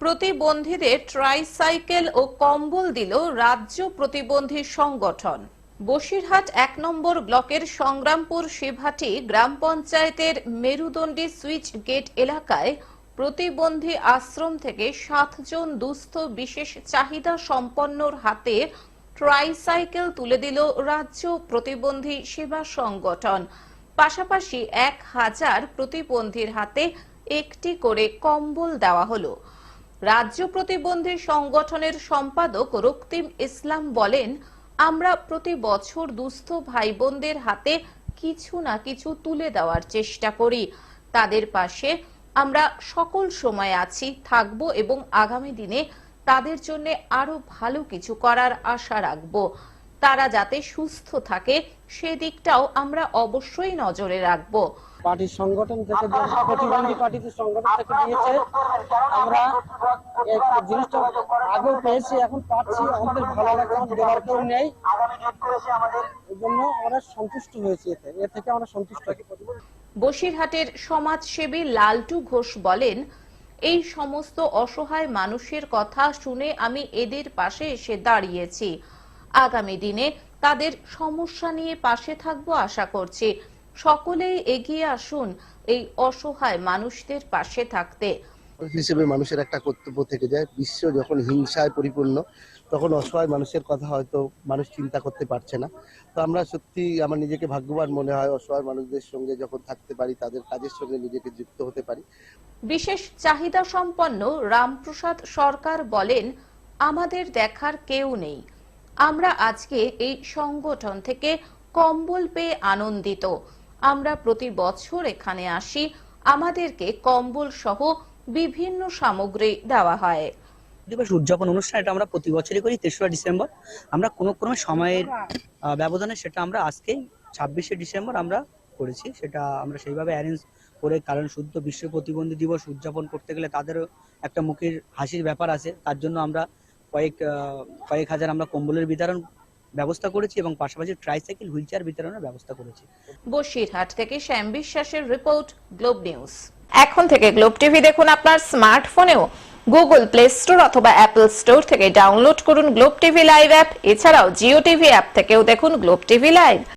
প্রতিবন্ধীদের ট্রাইসাইকেল ও কম্বল দিল রাজ্য প্রতিবন্ধী সংগঠন। বসিরহাট এক নম্বর ব্লকের সংগ্রামপুর শিবহাটি গ্রাম পঞ্চায়েতের মেরুদণ্ডী সুইচ গেট এলাকায় প্রতিবন্ধী আশ্রম থেকে সাতজন দুস্থ বিশেষ চাহিদা সম্পন্নর হাতে ট্রাইসাইকেল তুলে দিল রাজ্য প্রতিবন্ধী সেবা সংগঠন। পাশাপাশি এক হাজার প্রতিবন্ধীর হাতে একটি করে কম্বল দেওয়া হলো। রাজ্য প্রতিবন্ধী সংগঠনের সম্পাদক রক্তিম ইসলাম বলেন, আমরা প্রতি বছর দুস্থ ভাই বোনদের হাতে কিছু না কিছু তুলে দেওয়ার চেষ্টা করি। তাদের পাশে আমরা সকল সময় আছি, থাকব এবং আগামী দিনে তাদের জন্য আরও ভালো কিছু করার আশা রাখব। তারা যাতে সুস্থ থাকে সেদিকটাও আমরা অবশ্যই নজরে রাখব। পার্টির সংগঠন থেকে প্রতিবন্ধী পার্টিতে সংগঠন থেকে দিয়েছে আমরা জিনিসটা আগেও পেয়েছি এখন পাচ্ছি আমাদের ভালো লাগছে দেওয়ার কেউ নেই। এই জন্য আমরা সন্তুষ্ট হয়েছি এতে এ থেকে আমরা সন্তুষ্ট। বসিরহাটের সমাজসেবী লালটু ঘোষ বলেন এই সমস্ত অসহায় মানুষের কথা শুনে আমি এদের পাশে এসে দাঁড়িয়েছি। আগামী দিনে তাদের সমস্যা নিয়ে পাশে থাকব আশা করছি। সকলেই এগিয়ে আসুন এই অসহায় মানুষদের পাশে থাকতে। হিসেবে মানুষের একটা কর্তব্য থেকে যায়। বিশ্ব যখন হিংসায় পরিপূর্ণ তখন অসহায় মানুষের কথা হয়তো মানুষ চিন্তা করতে পারছে না। তো আমরা সত্যি আমার নিজেকে ভাগ্যবান মনে হয় অসহায় মানুষদের সঙ্গে যখন থাকতে পারি তাদের কাজের সঙ্গে নিজেকে যুক্ত হতে পারি। বিশেষ চাহিদা সম্পন্ন রামপ্রসাদ সরকার বলেন আমাদের দেখার কেউ নেই। আমরা আজকে এই সংগঠন থেকে কম্বল পেয়ে আনন্দিত। আমরা প্রতি বছর এখানে আসি। আমাদেরকে কম্বল সহ বিভিন্ন সামগ্রী দেওয়া হয়। দিবস উদযাপন অনুষ্ঠান, এটা আমরা প্রতি বছরই করি, তেসরা ডিসেম্বর। আমরা কোনো ক্রমে সময়ের ব্যবধানে সেটা আমরা আজকেই ছাব্বিশে ডিসেম্বর আমরা করেছি। সেটা আমরা সেইভাবে অ্যারেঞ্জ করে কারণ শুদ্ধ বিশ্ব প্রতিবন্ধী দিবস উদযাপন করতে গেলে তাদেরও একটা মুখের হাসির ব্যাপার আছে। তার জন্য আমরা কয়েক কয়েক হাজার আমরা কম্বলের বিতরণ ব্যবস্থা করেছি এবং পাশাপাশি ট্রাইসাইকেল হুইল চেয়ার বিতরণের ব্যবস্থা করেছি। বসিরহাট থেকে শ্যাম বিশ্বাসের রিপোর্ট, গ্লোব নিউজ। এখন থেকে গ্লোব টিভি দেখুন আপনার স্মার্টফোনেও। গুগল প্লে স্টোর অথবা অ্যাপল স্টোর থেকে ডাউনলোড করুন গ্লোব টিভি লাইভ অ্যাপ। এছাড়াও জিও টিভি অ্যাপ থেকেও দেখুন গ্লোব টিভি লাইভ।